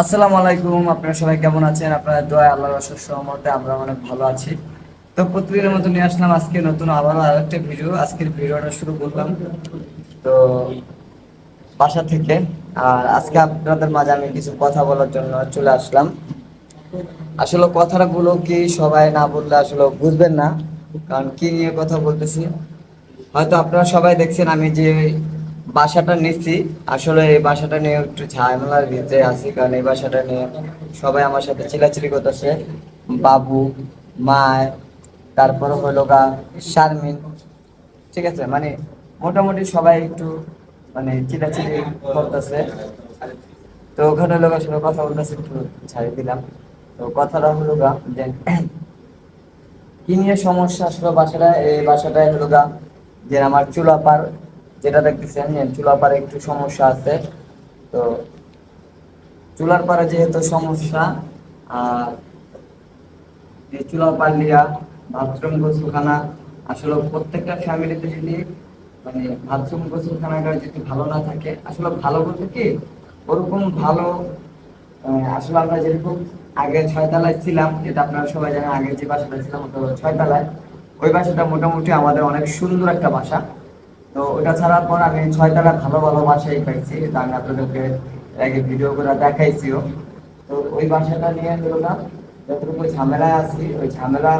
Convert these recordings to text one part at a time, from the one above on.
আসসালামু আলাইকুম, আপনারা সবাই কেমন আছেন? আপনারা দোয়া আল্লাহর অশেষ সহমতে আমরা অনেক ভালো আছি। তো প্রতিদিনের মতো নিয়ে আসলাম আজকে নতুন আবারও আরেকটা ভিডিও। আজকের ভিডিওটা শুরু করলাম। তো বাসা থেকে, আর আজকে আপনাদের মাঝে আমি কিছু কথা বলার জন্য চলে আসলাম। আসলে কথাগুলো কি সবাই না বললে আসলে বুঝবেন না, কারণ কি নিয়ে কথা বলতেছি? হয়তো আপনারা সবাই দেখছেন আমি যে বাসাটা নিচ্ছি। আসলে এই বাসাটা নিয়ে একটু ঝামেলার ভিতরে আছি, কারণ এই বাসাটা নিয়ে সবাই আমার সাথে চিলাচিলি করতেছে। বাবু, মায়, তারপর হলো গা শারমিন, ঠিক আছে? মানে মোটামুটি সবাই একটু মানে চিলাচিলি করতেছে। তো ওখানে লোক আসলে কথা বলতেছে, একটু ছাড়িয়ে দিলাম। তো কথাটা হলো গা যে, কি নিয়ে সমস্যা আসলো বাসাটা এই বাসাটায় হলো গা যে আমার চুলা চুলাপার যেটা দেখতেছেন যে চুলাপারে একটু সমস্যা আছে। তো চুলার পারে যেহেতু সমস্যা, আর চুলা পাল্লিয়া বাথরুম গোসলখানা আসলে প্রত্যেকটা ফ্যামিলিতে যদি মানে বাথরুম গোসলখানাটা যদি ভালো না থাকে, আসলে ভালো বলতে কি? ওরকম ভালো আসলে আমরা যেরকম আগে ছয়তলায় ছিলাম, যেটা আপনারা সবাই জানেন, আগে যে বাসাটা ছিলাম ছয়তলায়। ওই বাসাটা মোটামুটি আমাদের অনেক সুন্দর একটা বাসা। তো ওটা ছাড়ার পর আমি ছয়তলা ভালো ভালো বাসাই পাইছি। এটা আমি আপনাদেরকে আগে ভিডিও করে দেখাইছিও। তো ওই বাসাটা নিয়ে হলো যতটুকু ঝামেলায় আছি, ওই ঝামেলা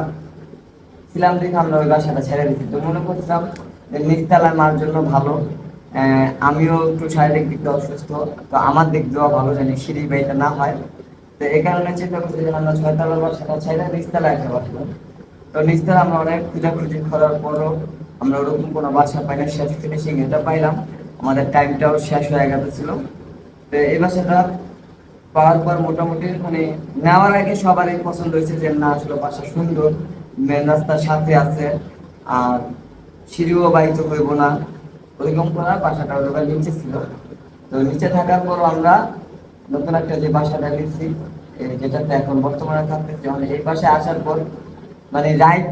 ছিলাম দেখে আমরা ওই বাসাটা ছেড়ে দিচ্ছি তো মনে করছিলাম যে নিচতলায় মার জন্য ভালো। আমিও একটু শারীরিক দিক দিয়ে অসুস্থ। তো আমার দিক দিয়েও ভালো জানি সিঁড়ি বাড়িটা না হয়। তো এই কারণে চিন্তা করছি যে আমরা ছয়তলার বাসাটা ছেড়ে নিচতলায় একটা বাসা তো নিচতলা আমরা অনেক খোঁজাখুঁজি করার পরও আমরা ওরকম কোনো বাসা পাই না, শেষ ফিনিশিং এটা পাইলাম। আমাদের টাইমটাও শেষ হয়ে গেছিল তো এই বাসাটা পাওয়ার পর মোটামুটি মানে নেওয়ার আগে সবারই পছন্দ হয়েছে যে, না, আসলে বাসা সুন্দর মেন রাস্তার সাথে আছে, আর সিঁড়িও বাইতে হইব না। ওইরকম করা বাসাটা ওটা নিচে ছিল। তো নিচে থাকার পর আমরা নতুন একটা যে বাসাটা নিচ্ছি যেটাতে এখন বর্তমানে থাকতেছি মানে এই পাশে আসার পর মানে রাইট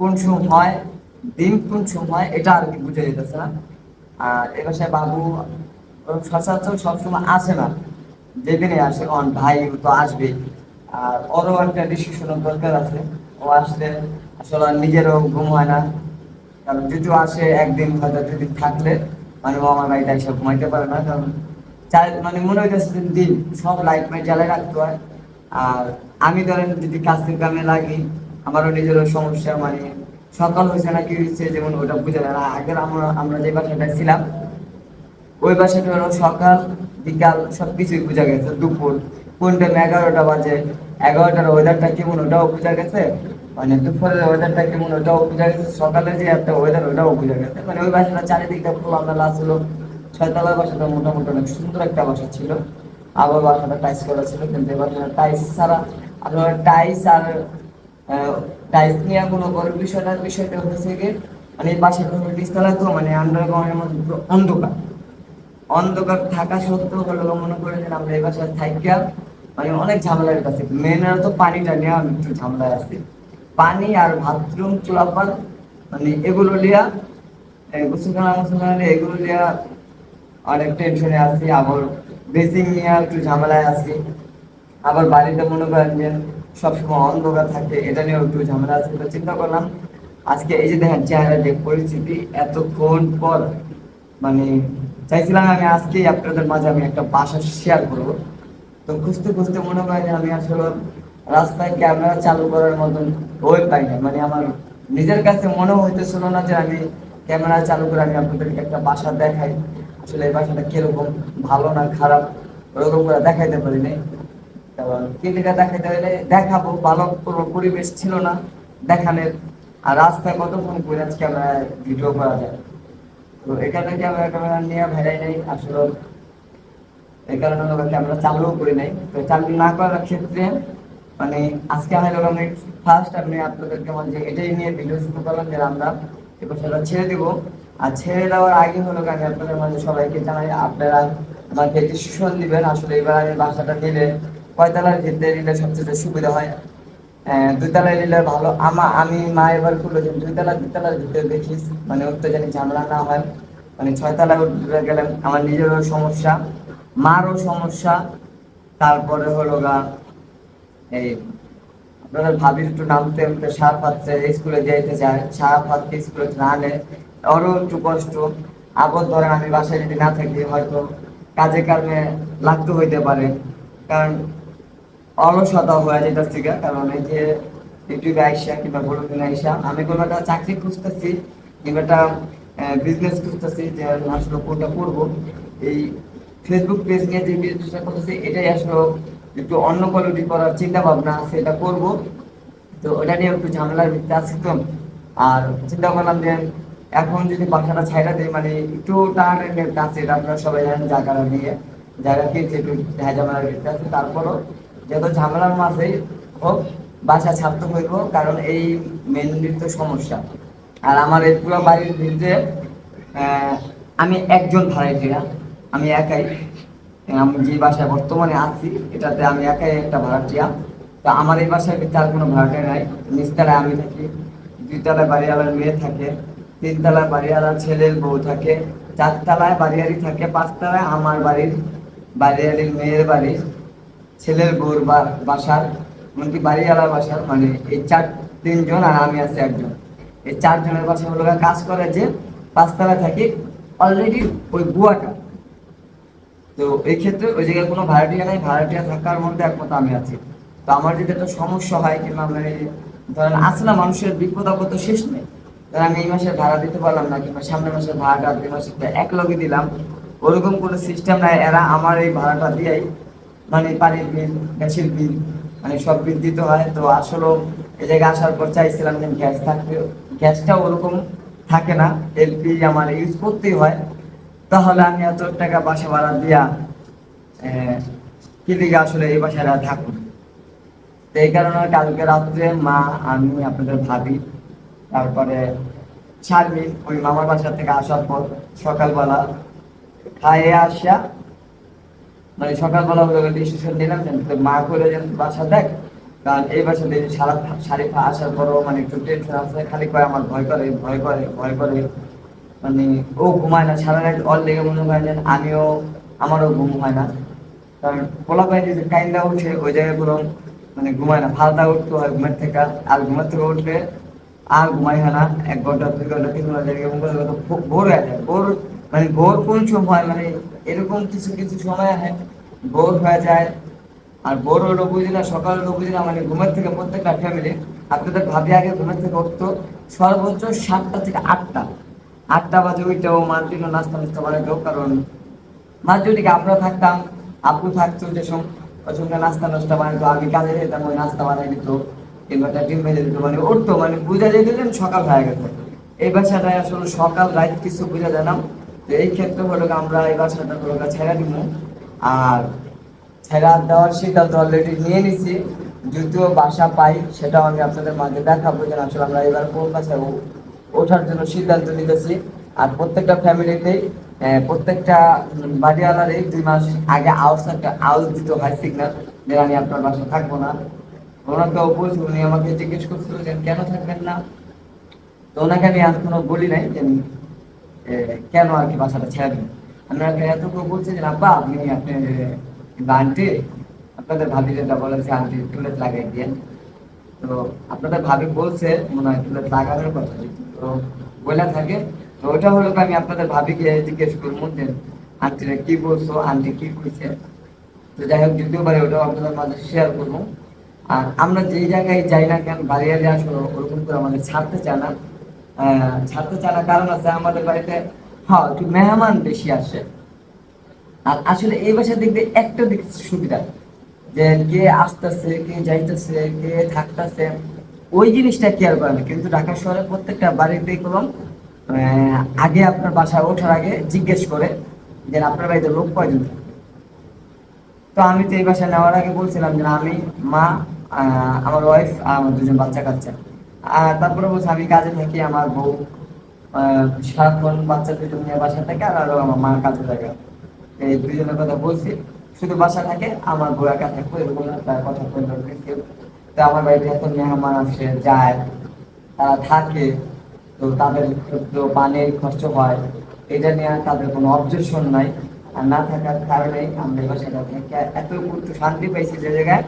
কোন সময় দিন কোন সময়, এটা আর কি বুঝে যেতেছে না। আর এ বাসায় বাবু সচরাচর সবসময় আসে না। যেদিনে আসে, অন ভাই তো আসবে আর ওরও একটা ডিসিশনের দরকার আছে। ও আসলে আসলে নিজেরও ঘুম হয় না। কারণ যদিও আসে একদিন হয়তো দুদিন থাকলে মানে ও আমার বাড়িতে এসে ঘুমাইতে পারে না। কারণ মানে মনে হইতেছে দিন সব লাইট মাইট জ্বালায় রাখতে হয়। আর আমি ধরেন যদি কাজের কামে লাগি, আমারও নিজেরও সমস্যা মানে সকাল হয়েছে না কি হয়েছে, যেমন ওটা বুঝে যায় না। আগের আমরা আমরা যে বাসাটা ছিলাম, ওই বাসাটা হলো সকাল, বিকাল সব কিছুই বোঝা গেছে, দুপুর। কোন টাইম এগারোটা বাজে? এগারোটার ওয়েদারটা কেমন ওটাও বোঝা গেছে? মানে দুপুরের ওয়েদারটা কেমন ওটাও বোঝা গেছে, সকালে যে একটা ওয়েদার ওটাও বোঝা গেছে। মানে ওই বাসাটা চারিদিকটা খোলামেলা ছিল ছয়তলার বাসাটা মোটামুটি অনেক সুন্দর একটা বাসা ছিল। আবার বাসাটা টাইস করা ছিল, কিন্তু এবার টাইস ছাড়া, আপনার টাইস আর টাইস নিয়ে কোনো বড় বিষয়টার বিষয়টা হচ্ছে গিয়ে মানে বাসাটা হলো নিচতলা তো মানে আন্ডারগ্রাউন্ডের মধ্যে অন্ধকার। অন্ধকার থাকা সত্ত্বেও হলো মনে করে যে আমরা এই বাসায় থাইকা মানে অনেক ঝামেলার কাছে মেয়েরা তো পানিটা নেওয়া আমি একটু ঝামেলায় আছে। পানি আর বাথরুম চুলাপাল মানে এগুলো লিয়া গোসলখানা মোসলখানা লিয়া, এগুলো লিয়া অনেক টেনশনে আছি। আবার বেসিং নিয়ে একটু ঝামেলায় আছি। আবার বাড়িতে মনে করেন যে সবসময় অন্ধকার থাকে, এটা নিয়েও একটু ঝামেলা আছে তো চিন্তা করলাম, আজকে এই যে দেখেন চেহারা যে পরিস্থিতি, এতক্ষণ পর মানে চাইছিলাম আমি আজকেই আপনাদের মাঝে আমি একটা বাসা শেয়ার করব। তো খুঁজতে খুঁজতে মনে হয় যে আমি আসলে রাস্তায় ক্যামেরা চালু করার মতন ওই পাই না মানে আমার নিজের কাছে মনে হইতেছিল না যে আমি ক্যামেরা চালু করে আমি আপনাদেরকে একটা বাসা দেখাই। আসলে এই বাসাটা কীরকম ভালো না খারাপ, ওরকম করে দেখাইতে পারি নাই। কারণ কেটিকা দেখাইতে হলে দেখাবো ভালো কোনো পরিবেশ ছিল না দেখানোর। আর রাস্তায় কতক্ষণ করে আজকে আমরা ভিডিও করা যায়? তো এখানে ক্যামেরা ট্যামেরা নিয়ে ভেড়াই নাই, আসলে এই কারণে আমরা ক্যামেরা চালুও করি নাই। তো চালু না করার ক্ষেত্রে মানে আজকে হলো আমি ফার্স্ট আমি আপনাদেরকে মাঝে এটাই নিয়ে ভিডিও শুরু করলাম যে আমরা এবার সেটা ছেড়ে দিব। আর ছেড়ে দেওয়ার আগে হলো আমি আপনাদের মাঝে সবাইকে জানাই, আপনারা আমাকে ডিসিশন দিবেন। আসলে এবার আমি বাসাটা নিলে কয়তলার ভিতরে নিলে সবচেয়ে সুবিধা হয়। দুইতলায় নিলে ভালো। আমা আমি, মা এবার করল যে, দুইতলা দুইতলার ভিতরে দেখিস। মানে উঠতে জানি ঝামেলা না হয়। মানে ছয়তলায় উঠতে গেলে আমার নিজেরও সমস্যা, মারও সমস্যা। তারপরে হলো গা, এই, আপনাদের ভাবির একটু নামতে নামতে সার পাচ্ছে, স্কুলে যাইতে চায়, সার পাচ্ছে, স্কুলে না আনে। ওরও একটু কষ্ট। আবার ধরেন আমি বাসায় যদি না থাকি, হয়তো কাজে কর্মে লাগতে হইতে পারে। কারণ অলসতা হয়ে যেটা থেকে কারণ এই যে ইউটিউবে আইসা কিংবা বড় দিনে আইসা, আমি কোনো একটা চাকরি খুঁজতেছি কিংবা একটা বিজনেস খুঁজতেছি যে আসলে কোনটা করব। এই ফেসবুক পেজ নিয়ে যে বিজনেসটা করতেছি, এটাই আসলে একটু অন্য কোয়ালিটি করার চিন্তা ভাবনা আছে, এটা করব। তো ওটা নিয়ে একটু ঝামেলার ভিতরে আছি তো। আর চিন্তা করলাম যে এখন যদি বাসাটা ছাইড়া দেয় মানে একটু টানের কাছে এটা আপনারা সবাই জানেন জায়গাটা নিয়ে জায়গা কিনছে, একটু ঝামেলার ভিতরে আছে, তারপরও যত ঝামেলার মাঝেই হোক, বাসা ছাড়তে হইব, কারণ এই মেনলি তো সমস্যা। আর আমার এই পুরো বাড়ির ভিতরে আমি একজন ভাড়াটিয়া, আমি একাই। আমি যে বাসায় বর্তমানে আছি, এটাতে আমি একাই একটা ভাড়াটিয়া। তো আমার এই বাসায় আর কোনো ভাড়াটিয়া নাই। নিচতলায় আমি থাকি, দুইতলায় বাড়িওয়ালার মেয়ে থাকে, তিনতলায় বাড়িওয়ালার ছেলের বউ থাকে, চারতলায় বাড়িয়ারি থাকে, পাঁচতলায় আমার বাড়ির বাড়িয়ারির মেয়ের বাড়ির ছেলের বউর বাসার, এমনকি বাড়িওয়ালার বাসার মানে এই চার তিনজন আর আমি আছি একজন। এই চারজনের বাসা হলো কাজ করে যে পাঁচতলায় থাকি অলরেডি ওই বুয়াটা। তো এই ক্ষেত্রে ওই জায়গায় কোনো ভাড়াটিয়া নাই, ভাড়াটিয়া থাকার মধ্যে একমত আমি আছি। তো আমার যদি একটা সমস্যা হয় কিংবা মানে ধরেন না মানুষের বিপদ আপদ তো শেষ নেই। ধরেন আমি এই মাসে ভাড়া দিতে পারলাম না কিংবা সামনের মাসে ভাড়াটা দুই মাসে এক লগে দিলাম, ওরকম কোনো সিস্টেম নাই। এরা আমার এই ভাড়াটা দিয়েই মানে পানির বিল গ্যাসের বিল মানে সব বিল দিতে হয়। তো আসলে এই জায়গায় আসার পর চাইছিলাম যে গ্যাস থাকবে। গ্যাসটা ওরকম থাকে না এলপি আমার ইউজ করতেই হয়। তাহলে আমি এত টাকা বাসা ভাড়া দিয়া আহ, কি দিকে আসলে এই বাসায় থাকুন তো এই কারণে কালকে রাত্রে মা আমি আপনাদের ভাবি তারপরে শারমিন ওই মামার বাসা থেকে আসার পর সকালবেলা খাইয়ে আসা মানে সকালবেলা হলো ডিসিশন নিলাম যে মা করে যেন বাসা দেখ। কারণ এই বাসা দিয়ে সারা শারিফা আসার পরও মানে একটু টেনশন আছে, খালি কয় আমার ভয় করে ভয় করে ভয় করে। মানে ও ঘুমায় না, সারা রাত অল লেগে মনে হয় যেন আমিও, আমারও ঘুম হয় না। কারণ পোলা পাই যে কাইন্দা উঠে ওই জায়গায় কোনো মানে ঘুমায় না ফালদা উঠতে হয় ঘুমের থেকে। আর ঘুমের থেকে উঠলে আর ঘুমাই হয় না, এক ঘণ্টা, দুই ঘণ্টা, তিন ঘণ্টা করতে করতে ভোর হয়ে যায়, ভোর মানে ভোর কোন সময় মানে এরকম কিছু কিছু সময় ভোর হয়ে যায়। আর ভোর হলো বুঝি না সকাল হলো বুঝি না মানে ঘুমের থেকে প্রত্যেকটা ফ্যামিলি আপনাদের ভাবি আগে ঘুমের থেকে উঠতো, সর্বোচ্চ সাতটা থেকে আটটা। আটটা বাজে ওইটাও মার জন্য নাস্তা নাস্তা বানাইতো, কারণ মার জন্য কি আমরা থাকতাম, আপু থাকতো, যে সঙ্গে নাস্তা নাস্তা বানাইতো আমি কাজে যেতাম, ওই নাস্তা বানাই দিত, কিংবা একটা ডিম ভেজে দিত মানে উঠতো মানে বুঝা যেত সকাল হয়ে গেছে। এই বাসাটায় আসলে সকাল রাত কিছু বুঝা যায় না। তো এই ক্ষেত্রে হলো আমরা এই হলো দিব। আর ছেড়া দেওয়ার সিদ্ধান্ত অলরেডি নিয়ে নিছি। যদিও বাসা পাই, সেটাও আমি আপনাদের মাঝে দেখাবো আসলে আমরা এবার কোন বাসায় ওঠার জন্য সিদ্ধান্ত নিতেছি। আর প্রত্যেকটা প্রত্যেকটা বাড়িওয়ালারই দুই মাস আগে আউস একটা আউস দিতে হয় সিগন্যাল যে আমি আপনার বাসা থাকব না। ওনাকেও বলছি উনি আমাকে জিজ্ঞেস করছিল যে কেন থাকবেন না? তো ওনাকে আমি আর কোনো বলি নাই যে কেন আর কি বাসাটা ছেড়ে দিন আমি ওনাকে এতটুকু বলছি যে, আব্বা, আপনি আপনি কিংবা আন্টি, আপনাদের ভাবি যেটা বলেছে আন্টি, টুলেট লাগাই দিয়ে তো আপনাদের ভাবি বলছে, মনে হয় টুলেট লাগানোর কথা তো বলে থাকে। তো ওটা হলো আমি আপনাদের ভাবিকে জিজ্ঞেস করব যে, আন্টিরা কি বলছো? আন্টি কি কইছে? তো যাই হোক দ্বিতীয় বারে ওটাও আপনাদের মাঝে শেয়ার করব। আর আমরা যেই জায়গায় যাই না কেন বাড়িয়ারে আসলে ওরকম করে আমাদের ছাড়তে চায় না। ছাড়তে চায় না, কারণ আছে আমাদের বাড়িতে হ্যাঁ একটু মেহমান বেশি আসে। আর আসলে এই বাসার দিক একটা দিক সুবিধা, যে কে আসতেছে, কে যাইতেছে, কে থাকতেছে, ওই জিনিসটা কেয়ার করে না। কিন্তু ঢাকা শহরে প্রত্যেকটা বাড়িতেই করলাম আগে আপনার বাসায় ওঠার আগে জিজ্ঞেস করে যে আপনার বাড়িতে লোক কয়জন? তো আমি তো এই বাসায় নেওয়ার আগে বলছিলাম যে আমি মা আমার ওয়াইফ আমার দুজন বাচ্চা কাচ্চা। আর তারপরে বলছে, আমি কাজে থাকি, আমার বউ সারাক্ষণ বাচ্চা দুজন নিয়ে বাসা থাকে আর আমার মা কাজে থাকে। এই দুজনের কথা বলছি, শুধু বাসা থাকে, আমার বউ একা থাকব, এরকম একটা কথা তো আমার বাড়িতে এত মেহমান আসে, যায়, তারা থাকে, তো তাদের তো পানির খরচ হয়। এটা নিয়ে তাদের কোনো অবজেকশন নাই। আর না থাকার কারণে আমরা বাসাটা থেকে। এত শান্তি পাইছি যে জায়গায়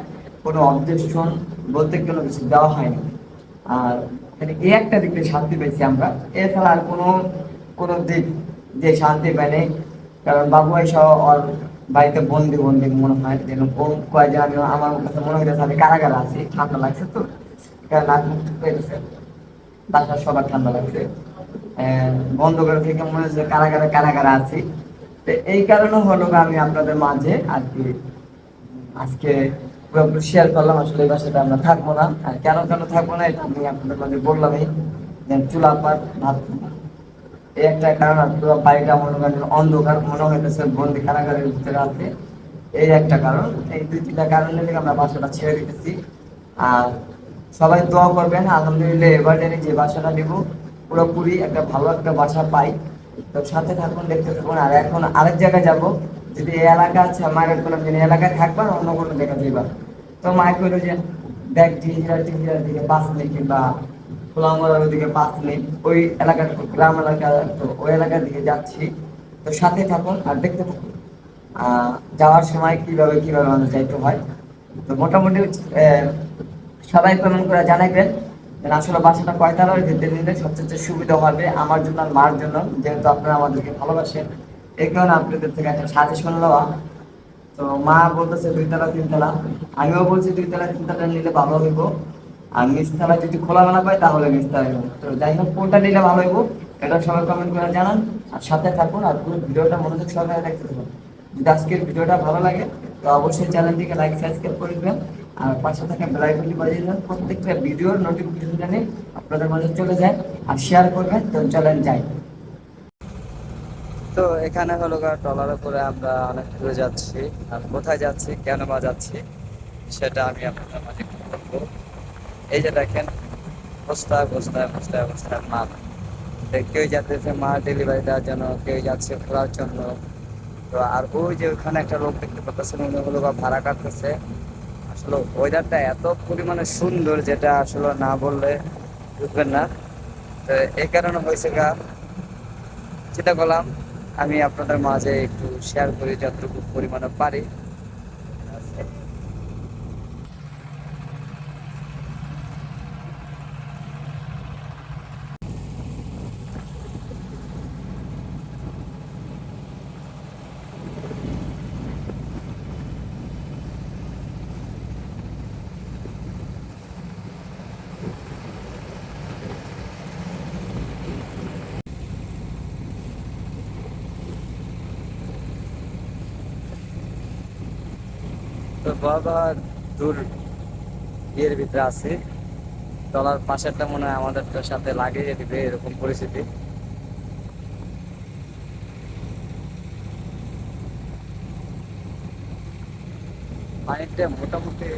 কোনো অবজেকশন বলতে কোনো কিছু দেওয়া হয়নি। আর এই একটা দিক দিয়ে শান্তি পেয়েছি আমরা। এছাড়া আর কোনো কোনো দিক যে শান্তি পাইনি কারণ বাবু সহ ওর বাড়িতে বন্দি বন্দি মনে হয় যেন ও কয় যে আমি, আমার কাছে মনে হইতেছে আমি কারাগারে আছি, ঠান্ডা লাগছে তো। কারণ নাক মুখ পেয়েছে বাসার সবার ঠান্ডা লাগছে। বন্ধ করে থেকে মনে হচ্ছে কারাগারে কারাগারে আছি। তো এই কারণে হলো আমি আপনাদের মাঝে আর কি আজকে পুরোপুরি শেয়ার করলাম, আসলে এই বাসাটা আমরা থাকব না। আর কেন কেন থাকব না, এটা আমি আপনাদের মাঝে চুলা পাট ভাত এই একটা কারণ বাড়িটা মনে করেন অন্ধকার, মনে হইতেছে বন্দি কারাগারের ভিতরে এই একটা কারণ, এই দুই তিনটা কারণে আমরা বাসাটা ছেড়ে দিতেছি। আর সবাই দোয়া করবেন, আলহামদুলিল্লাহ এবার যে বাসাটা নিব পুরোপুরি একটা ভালো একটা বাসা পাই। তো সাথে থাকুন, দেখতে থাকুন। আর এখন আরেক জায়গায় যাব। যদি এই এলাকা আছে মায়ের কোনো এলাকায় থাকবা অন্য কোনো জায়গায় যাইবা। তো যে দিকে কিংবা ওই গ্রাম এলাকা তো ওই এলাকার দিকে যাচ্ছি। তো সাথে থাকুন আর দেখতে থাকুন। যাওয়ার সময় কীভাবে কীভাবে মানুষ যাইতে হয়? তো মোটামুটি সবাই কমেন্ট করে জানাবেন যে, আসলে বাসাটা কয়তালার ভিতরে নিলে সবচেয়ে সুবিধা হবে আমার জন্য আর মার জন্য, যেহেতু আপনারা আমাদেরকে ভালোবাসেন। এই কারণে আপনাদের থেকে একটা সাজেশন নেওয়া। তো মা বলতেছে দুইতলা তিনতলা আমিও বলছি দুইতলা তিনতলা নিলে ভালো হইব। আর নিচতলা যদি খোলামেলা পাই, তাহলে নিচতলা তো যাই হোক, কোনটা নিলে ভালো হইব, এটা সবাই কমেন্ট করে জানান। আর সাথে থাকুন, আর পুরো ভিডিওটা মনোযোগ সহকারে দেখতে থাকুন। যদি আজকের ভিডিওটা ভালো লাগে, তো অবশ্যই চ্যানেলটিকে লাইক সাবস্ক্রাইব করে দিবেন। আর পাশে থাকা বেল আইকনটি বাজিয়ে দিবেন। প্রত্যেকটা ভিডিওর নোটিফিকেশন জানি আপনাদের মাঝে চলে যায়। আর শেয়ার করবেন, তো চলেন যাই। তো এখানে হলো ট্রলারে করে আমরা অনেক দূরে যাচ্ছি। আর কোথায় যাচ্ছি, কেন বা যাচ্ছি, সেটা আমি আপনাদের মাঝে বলব। এই যে দেখেন, বস্তায় বস্তায় বস্তায় বস্তায় মাল। কেউ যাচ্ছে মাল ডেলিভারি দেওয়ার জন্য, কেউ যাচ্ছে খোলার জন্য। তো আর ওই যে ওখানে একটা লোক দেখতে পাচ্ছেন, উনি হলো গা ভাড়া কাটতেছে। আসলে ওয়েদারটা এত পরিমাণে সুন্দর যেটা আসলে না বললে বুঝবেন না। তো এই কারণে হয়েছে গা চিন্তা করলাম আমি আপনাদের মাঝে একটু শেয়ার করি যতটুকু পরিমাণে পারি। তো বাবা দূর ইয়ের ভিতরে আছে। তলার পাশেরটা মনে হয় আমাদের সাথে লাগিয়ে দিবে এরকম পরিস্থিতি। পানিটা মোটামুটি